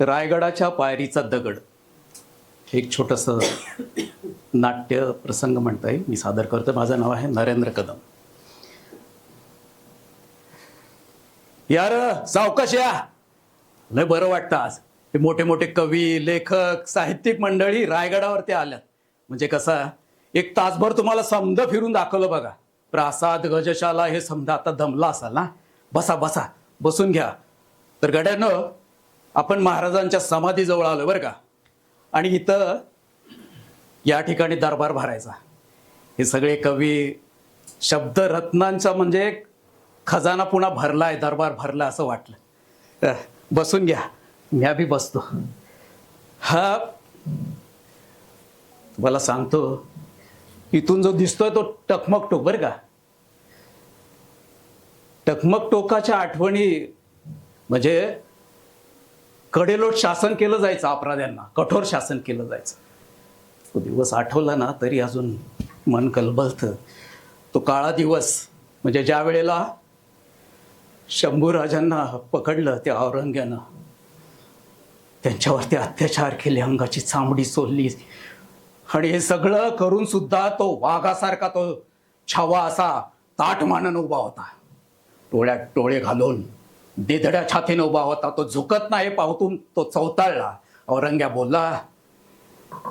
रायगडाच्या पायरीचा दगड. एक छोटस नाट्य प्रसंग म्हणता येईल. मी सादर करतो माझं नाव आहे नरेंद्र कदम. यार सावकाश या. लय बरं वाटतं आज. हे मोठे मोठे कवी लेखक साहित्यिक मंडळी रायगडावरती आल्यात. म्हणजे कसं एक तासभर तुम्हाला समद फिरून दाखवलं बघा. प्रासाद गजशाला हे समजा आता दमला असाल ना? बसा बसा. बसून घ्या. तर गड्यानं आपण महाराजांच्या समाधीजवळ आलो बरं का? आणि इथं या ठिकाणी दरबार भरायचा. हे सगळे कवी शब्द रत्नांचा म्हणजे खजाना पुन्हा भरलाय दरबार भरला असं वाटलं. बसून घ्या. मी बी बसतो. हा तुम्हाला सांगतो इथून जो दिसतोय तो टकमक टोक बरं का? टकमक टोकाच्या आठवणी म्हणजे कडेलोट शासन केलं जायचं अपराध्यांना कठोर शासन केलं जायचं. तो दिवस आठवला ना तरी अजून मन कलबलतं. तो काळा दिवस म्हणजे ज्या वेळेला शंभूराजांना पकडलं त्या औरंग्यानं त्यांच्यावरती अत्याचार केले अंगाची चांबडी सोडली आणि हे सगळं करून सुद्धा तो वाघासारखा तो छावा असा ताट मानन उभा होता. डोळ्यात टोळे घालून देधड्या छातीने उभा होता. तो झुकत नाही पाहतून तो चौताळला औरंग्या बोलला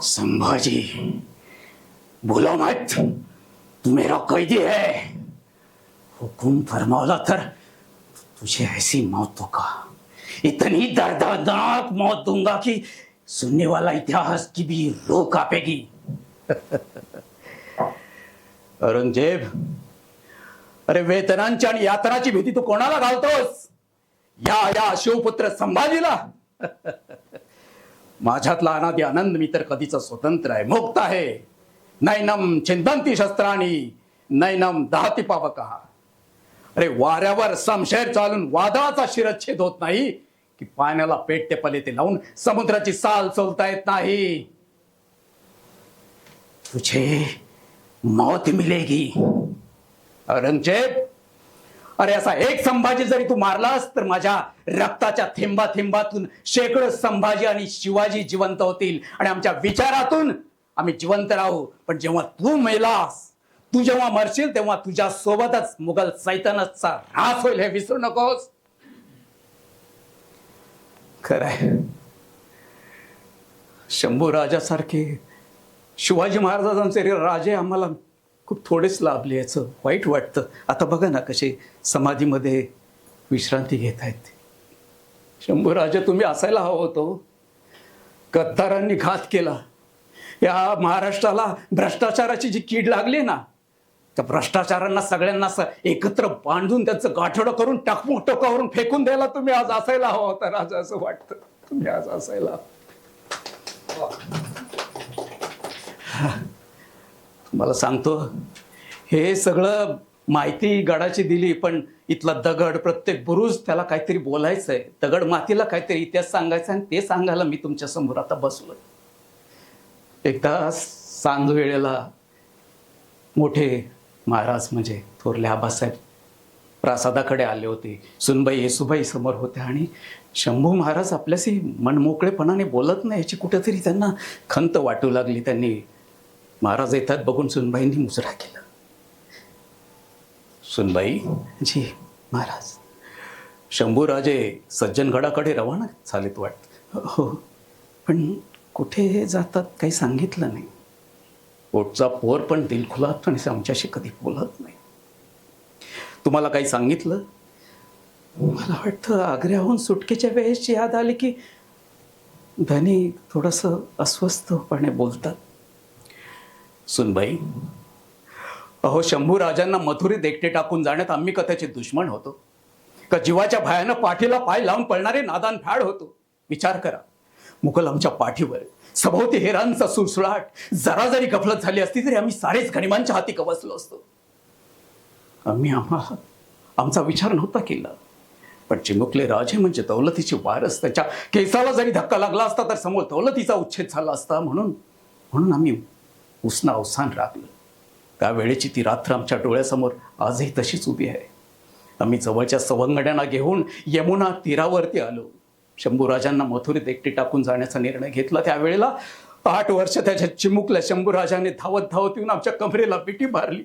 संभाजी बोला मत तू मेरा कैदी है. हुकुम फरमावला तर तुझे ऐसी मौत होगा. इतनी दर्दनाक मौत दूंगा कि सुनने वाला इतिहास की भी रो कापेगी. औरंगजेब अरे वेतनांची आणि यातनाची भीती तू कोणाला घालतोस? या या शिवपुत्र संभाजीला. माझ्यातला अनादी आनंद मी तर कधीच स्वतंत्र आहे मुक्त आहे. नैनम चिंतंती शस्त्राणी नैनम दहाती पावक. अरे वाऱ्यावर समशेर चालून वादळाचा शिरच्छेद होत नाही की पाण्याला पेटते पलेते लावून समुद्राची साल चोलता येत नाही. तुझे मौत मिलेगी. औरंगजेब अरे असा एक संभाजी जरी तू मारलास तर माझ्या रक्ताच्या थेंबा थेंबातून शेकडो संभाजी आणि शिवाजी जिवंत होतील. आणि आमच्या विचारातून आम्ही जिवंत राहू. पण जेव्हा तू मेलास तू जेव्हा मरशील तेव्हा तुझ्या सोबतच मुघल सैतनचा ऱ्हास होईल हे विसरू नकोस. खरंय शंभू राजासारखे शिवाजी महाराजांचे रे राजे आम्हाला खूप थोडेच लाभ याचं वाईट वाटतं. आता बघा ना कसे समाधीमध्ये विश्रांती घेत आहेत शंभू राजा तुम्ही असायला हवं होतो हो. कत्तारांनी घात केला. या महाराष्ट्राला भ्रष्टाचाराची जी कीड लागली ना त्या भ्रष्टाचारांना सगळ्यांना असं एकत्र बांधून त्यांचं गाठोडं करून टाकमोक टोकावरून फेकून द्यायला तुम्ही आज असायला हवा होता राजा असं वाटतं. तुम्ही आज असायला मला सांगतो. हे सगळं माहिती गडाची दिली पण इथला दगड प्रत्येक बुरुज त्याला काहीतरी बोलायचं आहे दगड मातीला काहीतरी इतिहास सांगायचा आणि ते सांगायला मी तुमच्यासमोर आता बसलो एकदा सांज वेळेला मोठे महाराज म्हणजे थोरले आबासाहेब प्रासादाकडे आले होते. सुनबाई येसुबाई समोर होत्या आणि शंभू महाराज आपल्याशी मनमोकळेपणाने बोलत नाही याची कुठेतरी त्यांना खंत वाटू लागली त्यांनी. महाराज येतात बघून सुनबाईंनी मुजरा केला. सुनबाई? जी महाराज. शंभूराजे सज्जनगडाकडे रवाना झालेत वाटत. हो पण कुठे जातात काही सांगितलं नाही. पोटचा पोर पण दिलखुलासपणे आमच्याशी कधी बोलत नाही. तुम्हाला काही सांगितलं? मला वाटतं आग्र्याहून सुटकेच्या वेळेस याद आली की धनी थोडंसं अस्वस्थपणे बोलतात. सुनबाई अहो शंभू राजांना मथुरीत एकटे टाकून जाण्यात आम्ही कथेचे दुश्मन होतो. का जीवाच्या भयानं पाठीला पाय लावून पळणारे नादान फॅड होतो? विचार करा. मुघल आमच्या पाठीवर सभोवती हेरांचा सुळसुळाट जरा जरी गफलत झाली असती तरी आम्ही सारेच गणिमांच्या हाती कवसलो असतो. आम्ही आम्हा आमचा विचार नव्हता केला. पण चिमुकले राजे म्हणजे दौलतीची वारस. त्याच्या केसाला जरी धक्का लागला असता तर समोर दौलतीचा उच्छेद झाला असता म्हणून म्हणून आम्ही उसना अवसान राखलं. त्यावेळेची ती रात्र आमच्या डोळ्यासमोर आजही तशीच उभी आहे. आम्ही जवळच्या सवंगड्यांना घेऊन यमुना तीरावरती आलो. शंभूराजांना मथुरीत एकटी टाकून जाण्याचा निर्णय घेतला त्यावेळेला. आठ वर्ष त्याच्या चिमुकल्या शंभूराजाने धावत धावत येऊन आमच्या कमरेला पिटी मारली.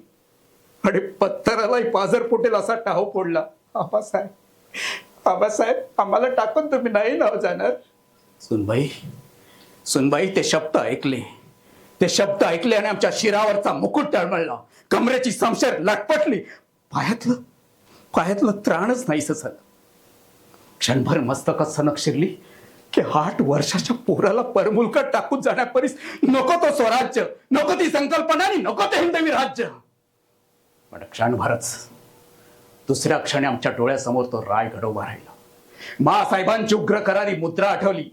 आणि पत्थरालाही पाझर फुटेल असा टाहो फोडला. आबासाहेब आबासाहेब आम्हाला टाकून तुम्ही नाही नाव जाणार? सुनबाई सुनबाई ते शब्द ऐकले. ते शब्द ऐकल्याने आमच्या शिरावरचा मुकुट टळमळला कमरेची समशेर लटपटली. पायातलं पायातलं त्राणच नाहीस झालं क्षणभर मस्तकात सनक शिरली की आठ वर्षाच्या पोराला परमुलकट टाकून जाण्यापरीस नको तो स्वराज्य नको ती संकल्पना आणि नको ते हिंदवी राज्य. पण क्षणभरच दुसऱ्या क्षणी आमच्या डोळ्यासमोर तो रायगड उभा राहिला. मासाहेबांची उग्र करारी मुद्रा आठवली.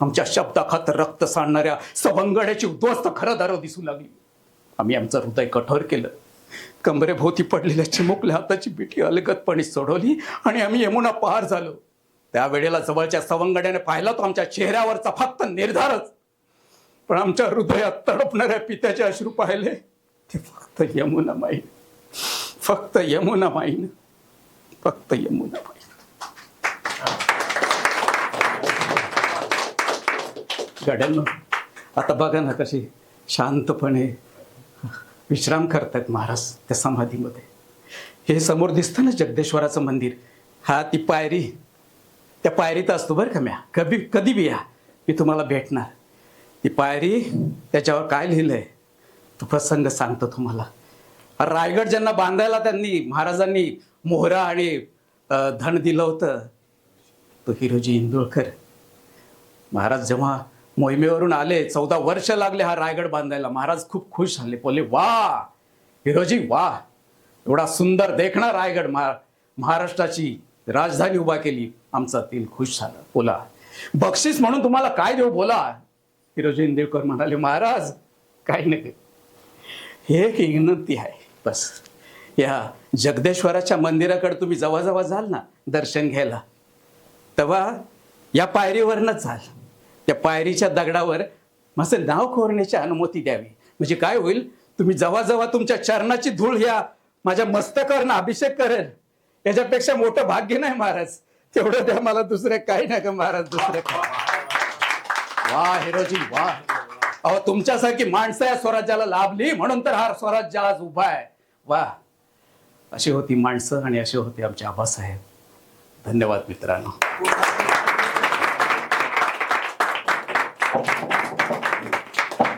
आमच्या शब्दाखात रक्त सांडणाऱ्या सवंगड्याची उद्ध्वस्त खरं दिसू लागली. आम्ही आमचं हृदय कठोर केलं. कमरेभोवती पडलेल्या चिमुकल्या हाताची बिठी अलगतपणे सोडवली आणि आम्ही यमुना पार झालो. त्यावेळेला जवळच्या सवंगड्याने पाहिला तो आमच्या चेहऱ्यावरचा फक्त निर्धारच. पण आमच्या हृदयात तडपणाऱ्या पित्याचे अश्रू पाहिले. ते फक्त यमुना माईन. फक्त यमुना माईन. फक्त यमुना माई गाड्यांना आता बघा ना कशी शांतपणे विश्राम करतायत महाराज त्या समाधीमध्ये. हे समोर दिसतं ना जगदेश्वराचं मंदिर? हा ती पायरी. त्या पायरीत असतो बरं का म्या. कधी कधी बी या. मी तुम्हाला भेटणार. ती पायरी त्याच्यावर काय लिहिलंय? तो प्रसंग सांगतो तुम्हाला. रायगड ज्यांना बांधायला त्यांनी महाराजांनी मोहरा आणि धन दिलं होतं तो हिरोजी इंदुळकर. महाराज जेव्हा मोहिमेवरून आले. चौदा वर्ष लागले हा रायगड बांधायला. महाराज खूप खुश झाले. बोले वा हिरोजी वा. एवढा सुंदर देखणा रायगड. महा महाराष्ट्राची राजधानी उभा केली. आमचा दिल खुश झाला. बोला. बक्षीस म्हणून तुम्हाला काय देऊ? बोला. हिरोजी इंदेवकर म्हणाले महाराज काही नाही. हे एक विनंती आहे. बस. या जगदेश्वराच्या मंदिराकडे तुम्ही जवळजवळ जाल ना दर्शन घ्यायला तेव्हा या पायरीवरनंच जाल. त्या पायरीच्या दगडावर माझं नाव कोरण्याची अनुमती द्यावी. म्हणजे काय होईल? तुम्ही जेव्हा जेव्हा तुमच्या चरणाची धूळ ह्या माझ्या मस्तकावरनं अभिषेक करेल. याच्यापेक्षा मोठं भाग्य नाही महाराज. तेवढं द्या मला दुसरं काही नाही का महाराज दुसरं वा हिरोजी वा. अहो तुमच्यासारखी माणसं या स्वराज्याला लाभली म्हणून तर हा स्वराज्य आज उभा आहे. वा. अशी होती माणसं आणि असे होते आमचे आबासाहेब. धन्यवाद मित्रांनो. Thank you.